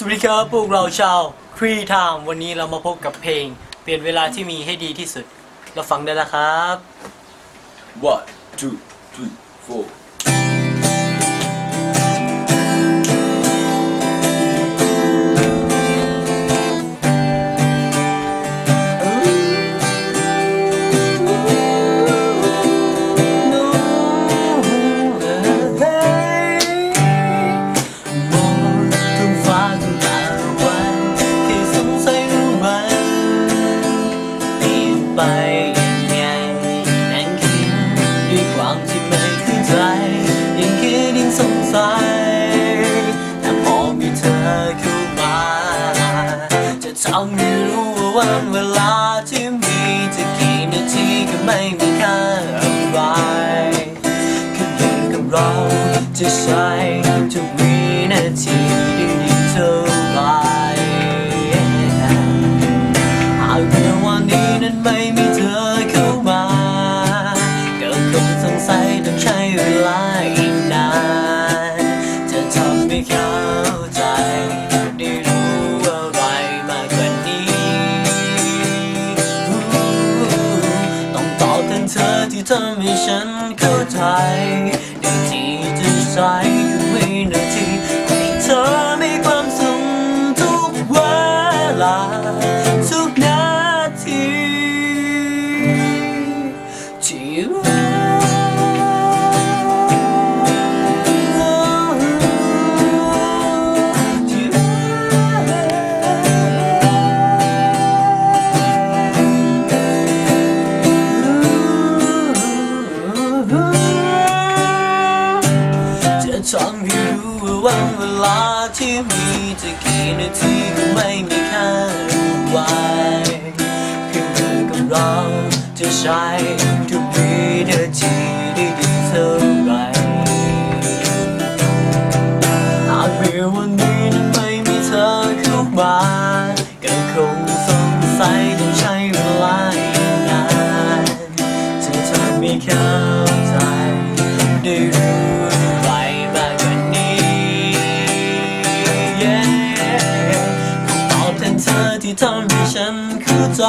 สวัสดีครับพวกเราชาวครีทามวันนี้เรามาพบกับเพลง เปลี่ยนเวลาที่มีให้ดีที่สุด เราฟังได้แล้วครับ One, two, three, four. ไปยังไงนั่งคิดด้วยความที่ไม่เข้าใจ ยังคิดยังสงสัยแต่พอมีเธอเข้ามา จะทำให้รู้ว่าวันเวลาที่มีจะกี่นาทีก็ไม่มีค่าอะไรขึ้นอยู่กับเราจะใช้ทุกวินาที คงสงสัยต้องใช้เวลาอีกนานจะทำให้เข้าใจ ได้รู้อะไรมากกว่านี้ ต้องตอบแทนเธอที่ทำให้ฉันเข้าใจได้ที่จะใช้ทุกวินาทีให้เธอมีความสุขทุกเวลาทุกนาทีที่ ทำให้รู้ว่าวันเวลาที่มีจะกี่นาทีก็ไม่มีค่าไว้ขึ้นอยู่กับเราจะใช้ทุกวินาทีได้ดีเท่าไรหากเมื่อวันนี้นั้นไม่มีเธอเข้ามาก็คงสงสัยต้องใช้เวลาอีกนานจะทำให้เข้าใจได้ yeah คำตอบแทนเธอที่ทำให้ฉันเข้าใจ